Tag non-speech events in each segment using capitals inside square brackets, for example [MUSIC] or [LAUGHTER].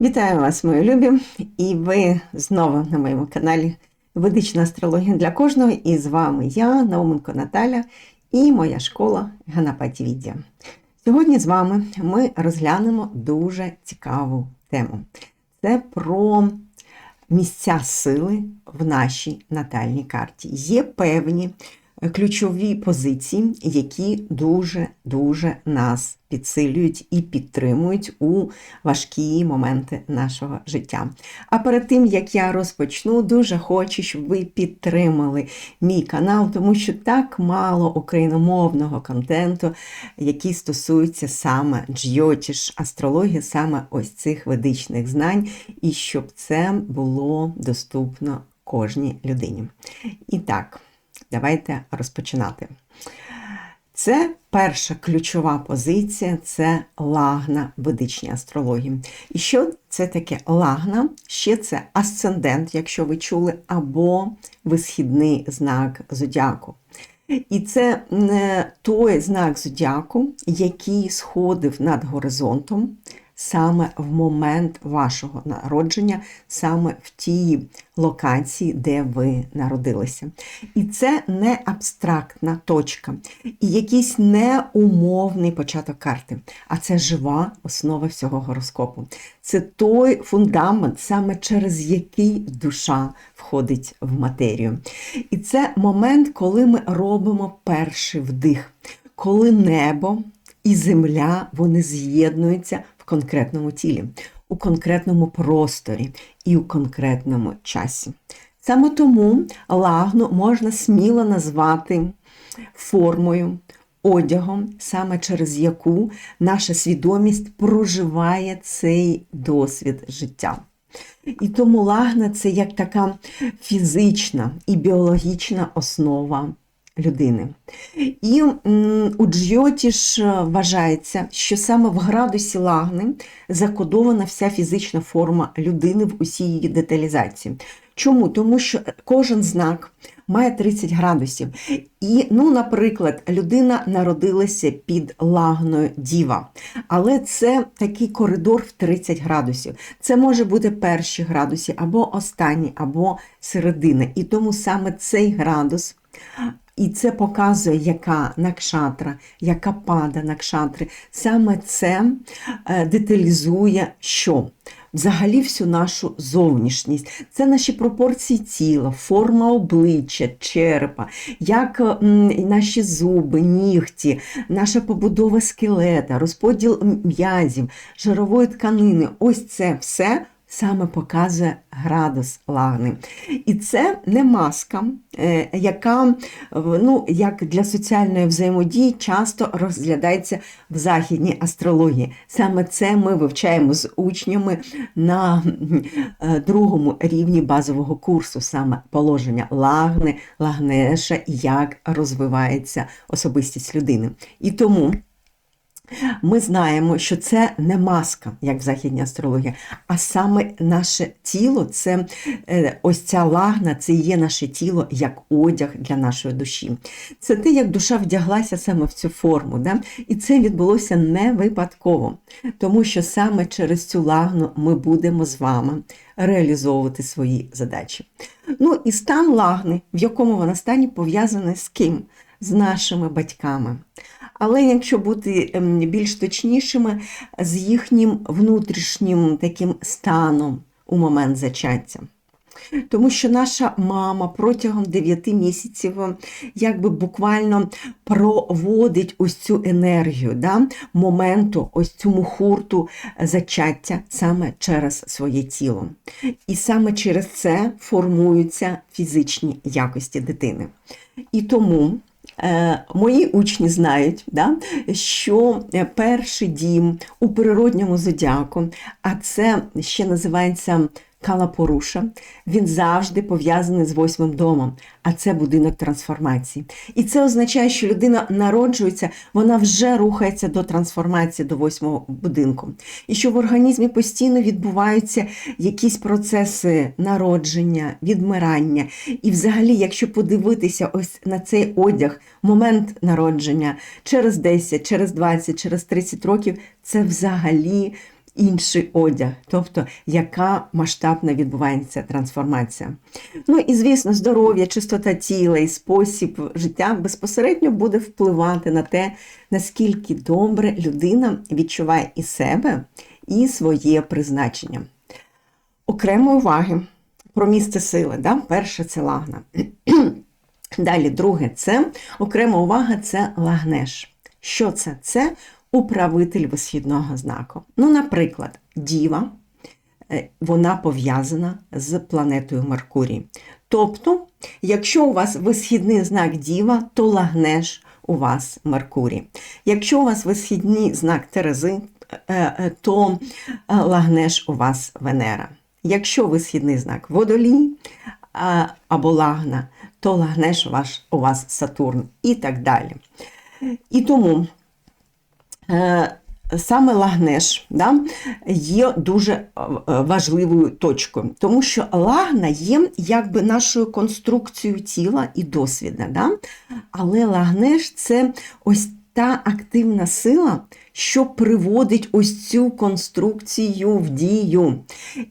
Вітаю вас, мої любі! І ви знову на моєму каналі Ведична астрологія для кожного. І з вами я, Науменко Наталя, і моя школа Ганапаті Віддя. Сьогодні з вами ми розглянемо дуже цікаву тему. Це про місця сили в нашій натальній карті. Є певні ключові позиції, які дуже-дуже нас підсилюють і підтримують у важкі моменти нашого життя. А перед тим, як я розпочну, дуже хочу, щоб ви підтримали мій канал, тому що так мало україномовного контенту, який стосується саме джйотіш, астрології, саме ось цих ведичних знань, і щоб це було доступно кожній людині. І так. Давайте розпочинати. Це перша ключова позиція це лагна ведичній астрології. І що це таке лагна? Ще це асцендент, якщо ви чули, або висхідний знак зодіаку. І це той знак зодіаку, який сходив над горизонтом саме в момент вашого народження, саме в тій локації, де ви народилися. І це не абстрактна точка, і якийсь неумовний початок карти, а це жива основа всього гороскопу. Це той фундамент, саме через який душа входить в матерію. І це момент, коли ми робимо перший вдих, коли небо і земля вони з'єднуються конкретному тілі, у конкретному просторі і у конкретному часі. Саме тому лагну можна сміло назвати формою, одягом, саме через яку наша свідомість проживає цей досвід життя. І тому лагна це як така фізична і біологічна основа людини. І у Джйоті ж е, вважається, що саме в градусі лагни закодована вся фізична форма людини в усій її деталізації. Чому? Тому що кожен знак має 30 градусів. І, ну, наприклад, людина народилася під лагною діва, але це такий коридор в 30 градусів. Це може бути перші градуси, або останні, або середина. І тому саме цей градус і це показує, яка накшатра, яка пада накшатри. Саме це е, деталізує, що взагалі всю нашу зовнішність. Це наші пропорції тіла, форма обличчя, черепа, як наші зуби, нігті, наша побудова скелета, розподіл м'язів, жирової тканини. Ось це все саме показує градус лагни. І це не маска, е, яка ну, як для соціальної взаємодії часто розглядається в західній астрології. Саме це ми вивчаємо з учнями на е, другому рівні базового курсу, саме положення лагни, лагнеша, як розвивається особистість людини. І тому. Ми знаємо, що це не маска, як в західній астрології, а саме наше тіло це е, ось ця лагна, це є наше тіло як одяг для нашої душі. Це те, як душа вдяглася саме в цю форму. Да? І це відбулося не випадково, тому що саме через цю лагну ми будемо з вами реалізовувати свої задачі. Ну і стан лагни, в якому вона стані пов'язаний з ким? З нашими батьками. Але якщо бути ем, більш точнішими, з їхнім внутрішнім таким станом у момент зачаття. Тому що наша мама протягом 9 місяців ем, якби буквально проводить ось цю енергію да, моменту, ось цю мухурту зачаття саме через своє тіло. І саме через це формуються фізичні якості дитини. І тому мої учні знають, да, що перший дім у природньому зодіаку, а це ще називається Калапоруша, він завжди пов'язаний з восьмим домом, а це будинок трансформації. І це означає, що людина народжується, вона вже рухається до трансформації, до восьмого будинку. І що в організмі постійно відбуваються якісь процеси народження, відмирання. І, взагалі, якщо подивитися ось на цей одяг, момент народження через 10, через 20, через 30 років, це взагалі інший одяг, тобто яка масштабна відбувається трансформація. Ну і звісно, здоров'я, чистота тіла і спосіб життя безпосередньо буде впливати на те, наскільки добре людина відчуває і себе, і своє призначення. Окремої уваги про місце сили. Да? Перше це лагна. [CLEARS THROAT] Далі, друге, це окрема увага це лагнеш. Що це? Це управитель висхідного знаку. Ну, наприклад, діва, е, вона пов'язана з планетою Меркурій. Тобто, якщо у вас висхідний знак Діва, то лагнеш у вас Меркурій. Якщо у вас висхідний знак Терези, е, е, то лагнеш у вас Венера. Якщо висхідний знак Водолій або лагна, то лагнеш у вас Сатурн і так далі. І тому саме лагнеш да, є дуже е, важливою точкою, тому що лагна є якби нашою конструкцією тіла і досвіда. Да? Але лагнеш це ось та активна сила, що приводить ось цю конструкцію в дію.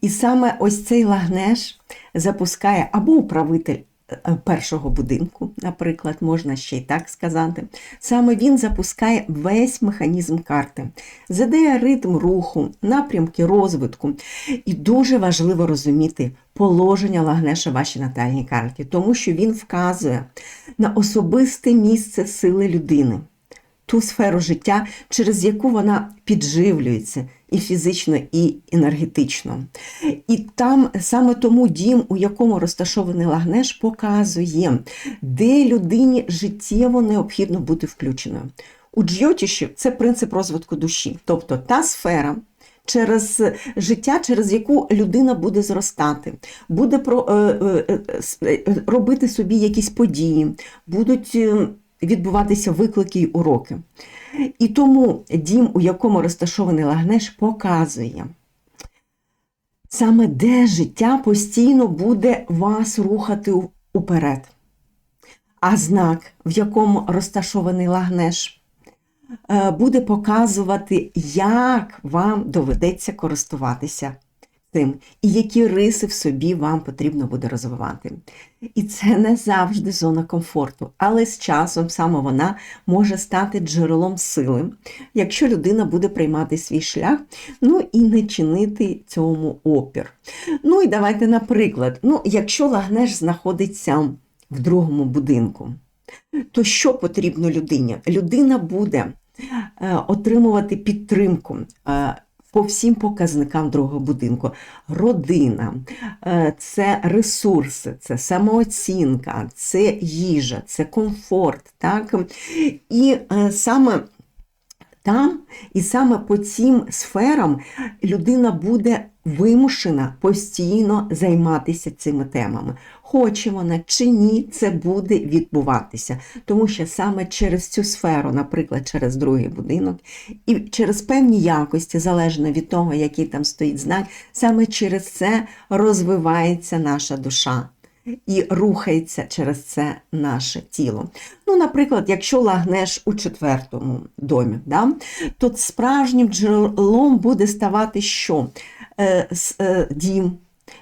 І саме ось цей лагнеш запускає або управитель Е, першого будинку, наприклад, можна ще й так сказати. Саме він запускає весь механізм карти, задає ритм руху, напрямки розвитку. І дуже важливо розуміти положення Лагнеша вашій натальній карті, тому що він вказує на особисте місце сили людини ту сферу життя, через яку вона підживлюється і фізично, і енергетично. І там саме тому дім, у якому розташований лагнеш, показує, де людині життєво необхідно бути включеною. У джйотіші це принцип розвитку душі, тобто та сфера. Через життя, через яку людина буде зростати, буде про, е, е, е, робити собі якісь події, будуть ем, відбуватися виклики й уроки. І тому дім, у якому розташований лагнеш, показує, саме де життя постійно буде вас рухати уперед. А знак, в якому розташований лагнеш, е, буде показувати, як вам доведеться користуватися тим, і які риси в собі вам потрібно буде розвивати. І це не завжди зона комфорту, але з часом саме вона може стати джерелом сили, якщо людина буде приймати свій шлях, ну і не чинити цьому опір. Ну і давайте, наприклад, ну, якщо лагнеш знаходиться в другому будинку, то що потрібно людині? Людина буде е, отримувати підтримку. По всім показникам другого будинку. Родина, е, це ресурси, це самооцінка, це їжа, це комфорт. Так? І е, саме там і саме по цим сферам людина буде вимушена постійно займатися цими темами. Хоче вона чи ні, це буде відбуватися. Тому що саме через цю сферу, наприклад, через другий будинок, і через певні якості, залежно від того, який там стоїть знак, саме через це розвивається наша душа і рухається через це наше тіло. Ну, Наприклад, якщо лагнеш у четвертому домі, да, то справжнім джерелом буде ставати що? Е, е, Дім.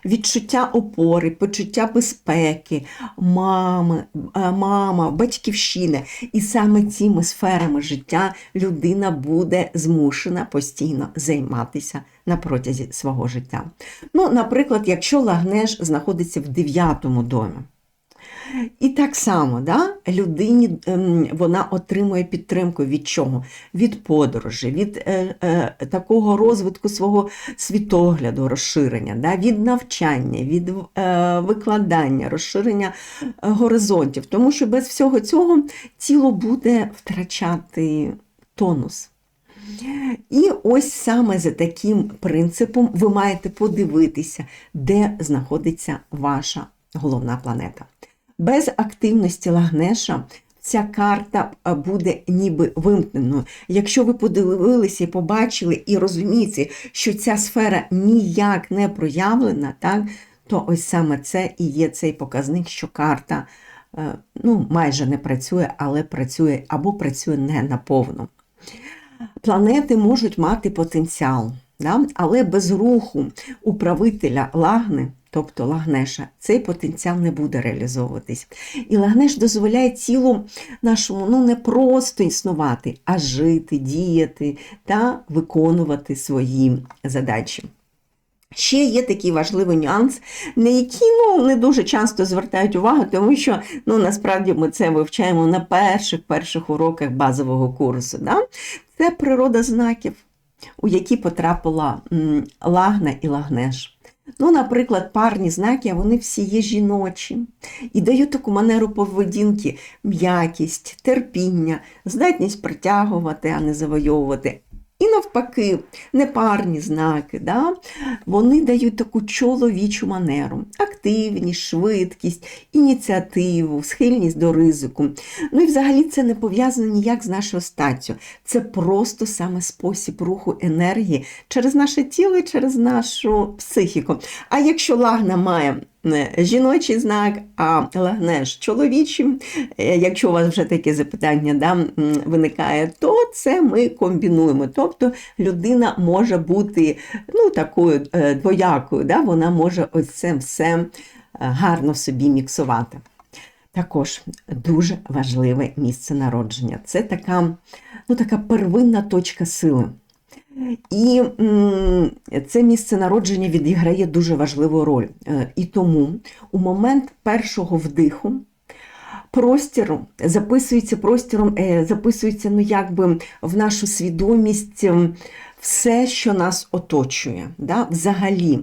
Відчуття опори, почуття безпеки, мами, е, мама, батьківщини. І саме цими сферами життя людина буде змушена постійно займатися на протязі свого життя. Ну, Наприклад, якщо лагнеш знаходиться в дев'ятому домі. І так само да, людині ем, вона отримує підтримку від чого? Від подорожі, від е, е, такого розвитку свого світогляду, розширення, да, від навчання, від е, викладання, розширення е, горизонтів. Тому що без всього цього тіло буде втрачати тонус. І ось саме за таким принципом ви маєте подивитися, де знаходиться ваша головна планета. Без активності лагнеша ця карта буде ніби вимкненою. Якщо ви подивилися і побачили і розумієте, що ця сфера ніяк не проявлена, так, то ось саме це і є цей показник, що карта е, ну, майже не працює, але працює або працює не наповну. Планети можуть мати потенціал Да? Але без руху управителя лагни, тобто лагнеша, цей потенціал не буде реалізовуватись. І лагнеш дозволяє тілу нашому ну, не просто існувати, а жити, діяти та виконувати свої задачі. Ще є такий важливий нюанс, на який ну, не дуже часто звертають увагу, тому що ну, насправді ми це вивчаємо на перших перших уроках базового курсу. Да? Це природа знаків, у які потрапила лагна і лагнеш. Ну, Наприклад, парні знаки, вони всі є жіночі і дають таку манеру поведінки, м'якість, терпіння, здатність притягувати, а не завойовувати. І навпаки, непарні знаки, да? вони дають таку чоловічу манеру, активність, швидкість, ініціативу, схильність до ризику. Ну і взагалі це не пов'язано ніяк з нашою статтю. Це просто саме спосіб руху енергії через наше тіло і через нашу психіку. А якщо лагна має жіночий знак, а лагнеш чоловічий. Е, якщо у вас вже таке запитання да, виникає, то це ми комбінуємо. Тобто людина може бути ну, такою е, двоякою, да, вона може ось це все е, гарно собі міксувати. Також дуже важливе місце народження. Це така, ну, така первинна точка сили. І це місце народження відіграє дуже важливу роль. Е, і тому у момент першого вдиху простір записується простіром, е, записується ну, якби в нашу свідомість все, що нас оточує. Да? Взагалі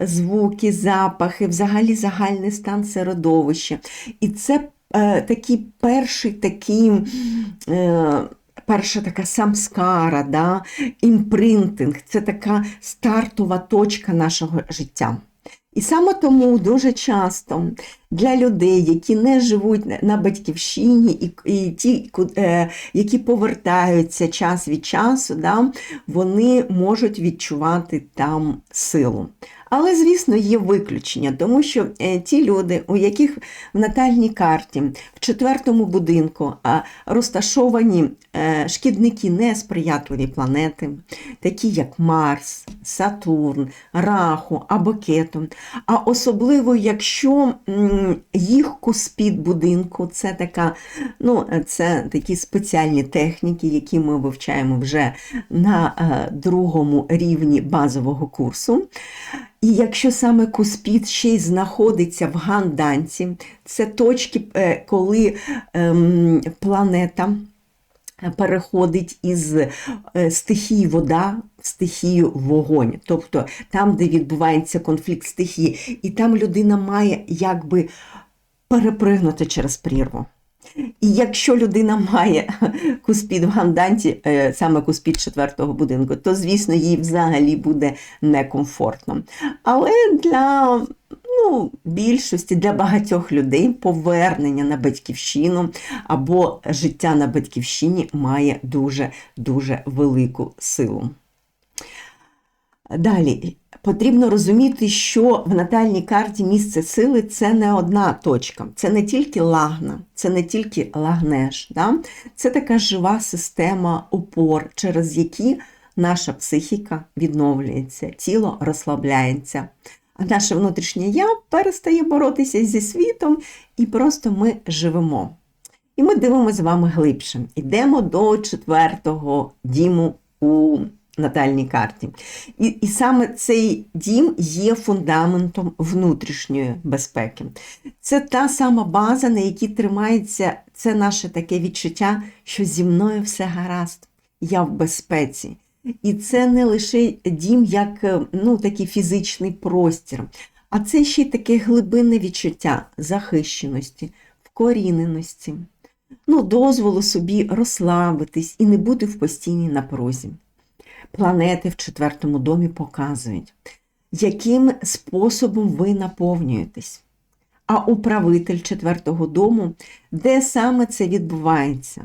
звуки, запахи, взагалі загальний стан середовища. І це е, такий перший такий. Е, перша така самскара, да, імпринтинг це така стартова точка нашого життя. І саме тому дуже часто для людей, які не живуть на батьківщині, і і ті, е, які повертаються час від часу, да, вони можуть відчувати там силу. Але, звісно, є виключення, тому що е, ті люди, у яких в натальній карті в четвертому будинку розташовані е, шкідники несприятливі планети, такі як Марс, Сатурн, Раху або Кету, а особливо, якщо їх куспід будинку, це така, ну, це такі спеціальні техніки, які ми вивчаємо вже на е, другому рівні базового курсу. І якщо саме куспід ще й знаходиться в ганданці, це точки, е, коли ем, планета переходить із е, стихії вода в стихію вогонь, тобто там, де відбувається конфлікт стихії, і там людина має якби перепригнути через прірву. І якщо людина має куспід в ганданті, е, саме куспід четвертого будинку, то, звісно, їй взагалі буде некомфортно. Але для ну, більшості, для багатьох людей повернення на батьківщину або життя на батьківщині має дуже-дуже велику силу. Далі, Потрібно розуміти, що в натальній карті місце сили це не одна точка, це не тільки лагна, це не тільки лагнеш. Да? Це така жива система опор, через які наша психіка відновлюється, тіло розслабляється. А наше внутрішнє я перестає боротися зі світом, і просто ми живемо. І ми дивимося з вами глибше. Йдемо до четвертого діму у натальній карті. І і саме цей дім є фундаментом внутрішньої безпеки. Це та сама база, на якій тримається це наше таке відчуття, що зі мною все гаразд, я в безпеці. І це не лише дім як ну, такий фізичний простір, а це ще й таке глибинне відчуття захищеності, вкоріненості, ну, дозволу собі розслабитись і не бути в постійній напрузі планети в четвертому домі показують, яким способом ви наповнюєтесь. А управитель четвертого дому, де саме це відбувається?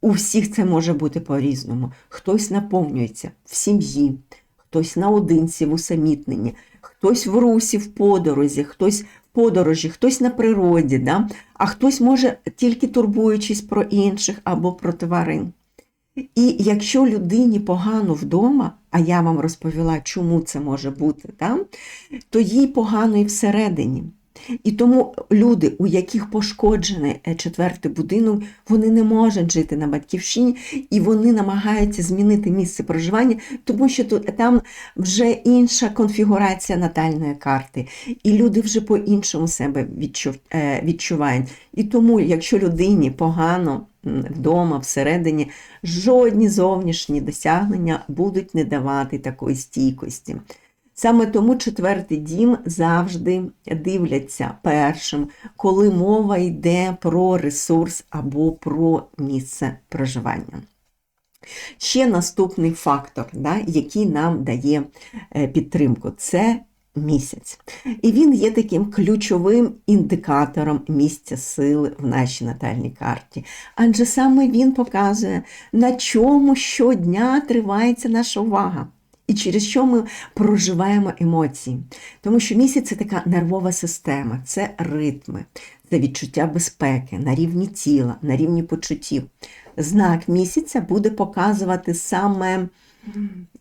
У всіх це може бути по-різному. Хтось наповнюється в сім'ї, хтось наодинці в усамітненні, хтось в русі, в подорозі, хтось в подорожі, хтось на природі, да? а хтось може тільки турбуючись про інших або про тварин. І якщо людині погано вдома, а я вам розповіла, чому це може бути, там, то їй погано і всередині. І тому люди, у яких пошкоджений е, четвертий будинок, вони не можуть жити на батьківщині і вони намагаються змінити місце проживання, тому що тут там вже інша конфігурація натальної карти, і люди вже по-іншому себе е, відчувають. І тому, якщо людині погано вдома, всередині, жодні зовнішні досягнення будуть не давати такої стійкості. Саме тому четвертий дім завжди дивляться першим, коли мова йде про ресурс або про місце проживання. Ще наступний фактор, да, який нам дає е, підтримку, це місяць. І він є таким ключовим індикатором місця сили в нашій натальній карті. Адже саме він показує, на чому щодня тривається наша увага і через що ми проживаємо емоції. Тому що місяць це така нервова система, це ритми, це відчуття безпеки на рівні тіла, на рівні почуттів. Знак місяця буде показувати саме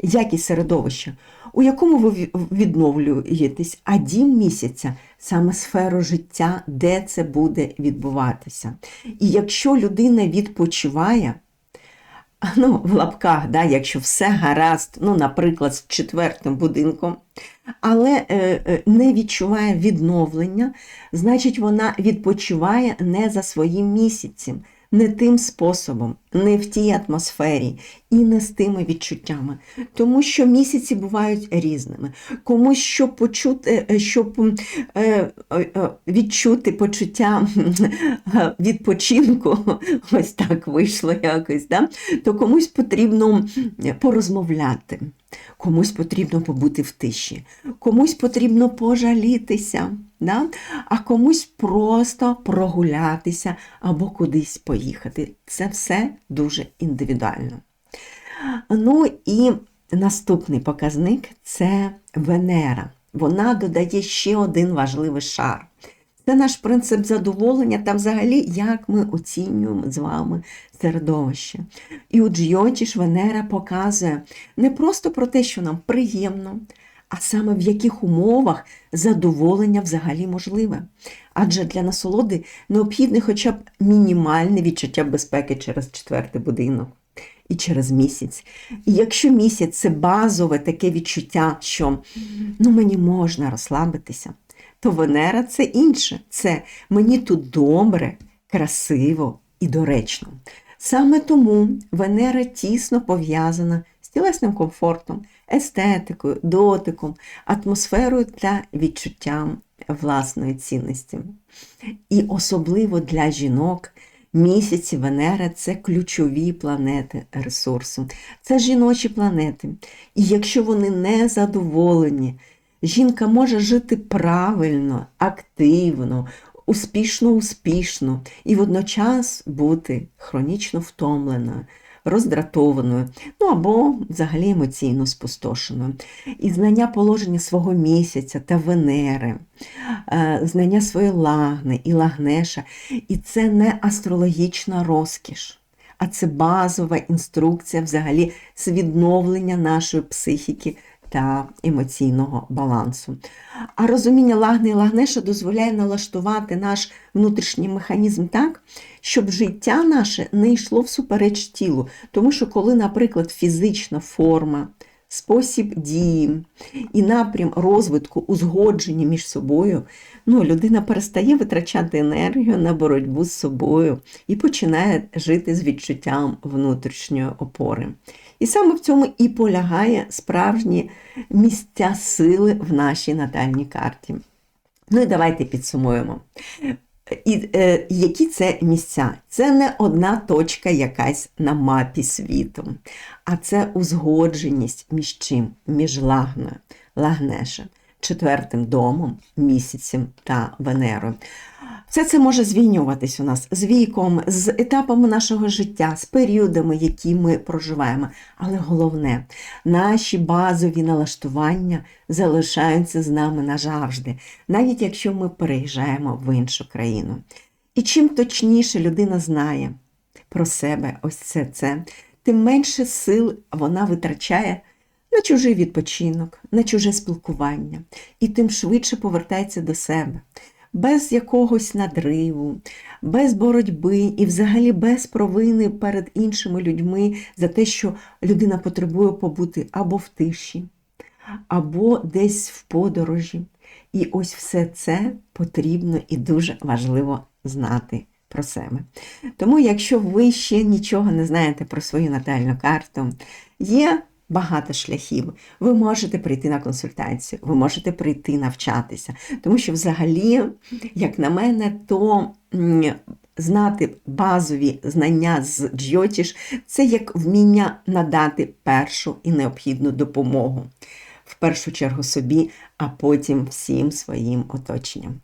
якість середовища, у якому ви відновлюєтесь, а дім місяця саме сферу життя, де це буде відбуватися. І якщо людина відпочиває, [LAUGHS] ну, в лапках, да, якщо все гаразд, ну, наприклад, з четвертим будинком, але е, е, не відчуває відновлення, значить, вона відпочиває не за своїм місяцем не тим способом, не в тій атмосфері і не з тими відчуттями. Тому що місяці бувають різними. Комусь щоб почути, е, щоб е, е, відчути почуття відпочинку, [LAUGHS] ось так вийшло якось, да? то комусь потрібно порозмовляти. Комусь потрібно побути в тиші, комусь потрібно пожалітися, да? а комусь просто прогулятися або кудись поїхати. Це все дуже індивідуально. Ну і наступний показник це Венера. Вона додає ще один важливий шар. Це наш принцип задоволення та взагалі, як ми оцінюємо з вами середовище. І у Джйотіш Венера показує не просто про те, що нам приємно, а саме в яких умовах задоволення взагалі можливе. Адже для насолоди необхідне хоча б мінімальне відчуття безпеки через четвертий будинок. І через місяць. І якщо місяць це базове таке відчуття, що ну, мені можна розслабитися, то Венера це інше. Це мені тут добре, красиво і доречно. Саме тому Венера тісно пов'язана з тілесним комфортом, естетикою, дотиком, атмосферою та відчуттям власної цінності. І особливо для жінок. Місяці Венера це ключові планети ресурсу, це жіночі планети. І якщо вони не задоволені Жінка може жити правильно, активно, успішно, успішно і водночас бути хронічно втомленою, роздратованою, ну або взагалі емоційно спустошеною. І знання положення свого місяця та Венери, е, знання своєї лагни і лагнеша. І це не астрологічна розкіш. А це базова інструкція взагалі з відновлення нашої психіки та емоційного балансу. А розуміння лагни і лагнеша дозволяє налаштувати наш внутрішній механізм так, щоб життя наше не йшло всупереч тілу. Тому що, коли, наприклад, фізична форма, спосіб дії і напрям розвитку узгоджені між собою, ну, людина перестає витрачати енергію на боротьбу з собою і починає жити з відчуттям внутрішньої опори. І саме в цьому і полягає справжні місця сили в нашій натальній карті. Ну і давайте підсумуємо. І, е, Які це місця? Це не одна точка якась на мапі світу, а це узгодженість між чим? Між лагною, лагнешем, четвертим домом, місяцем та Венерою. Все це може змінюватись у нас з віком, з етапами нашого життя, з періодами, які ми проживаємо. Але головне, наші базові налаштування залишаються з нами назавжди, навіть якщо ми переїжджаємо в іншу країну. І чим точніше людина знає про себе ось це, це тим менше сил вона витрачає на чужий відпочинок, на чуже спілкування, і тим швидше повертається до себе. Без якогось надриву, без боротьби і взагалі без провини перед іншими людьми за те, що людина потребує побути або в тиші, або десь в подорожі. І ось все це потрібно і дуже важливо знати про себе. Тому, якщо ви ще нічого не знаєте про свою натальну карту, є багато шляхів. Ви можете прийти на консультацію, ви можете прийти навчатися. Тому що, взагалі, як на мене, то знати базові знання з Джйотіш – це як вміння надати першу і необхідну допомогу. В першу чергу собі, а потім всім своїм оточенням.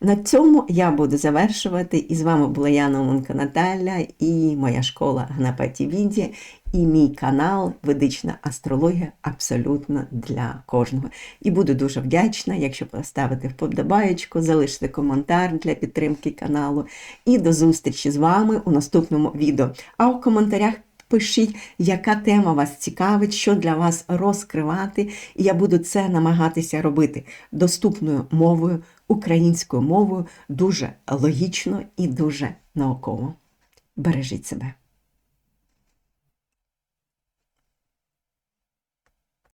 На цьому я буду завершувати. І з вами була Яна Оменко Наталя і моя школа Гнапаті Віді, і мій канал Ведична астрологія абсолютно для кожного. І буду дуже вдячна, якщо поставите вподобаєчку, залишите коментар для підтримки каналу. І до зустрічі з вами у наступному відео. А у коментарях Пишіть, яка тема вас цікавить, що для вас розкривати, і я буду це намагатися робити доступною мовою, українською мовою, дуже логічно і дуже науково. Бережіть себе.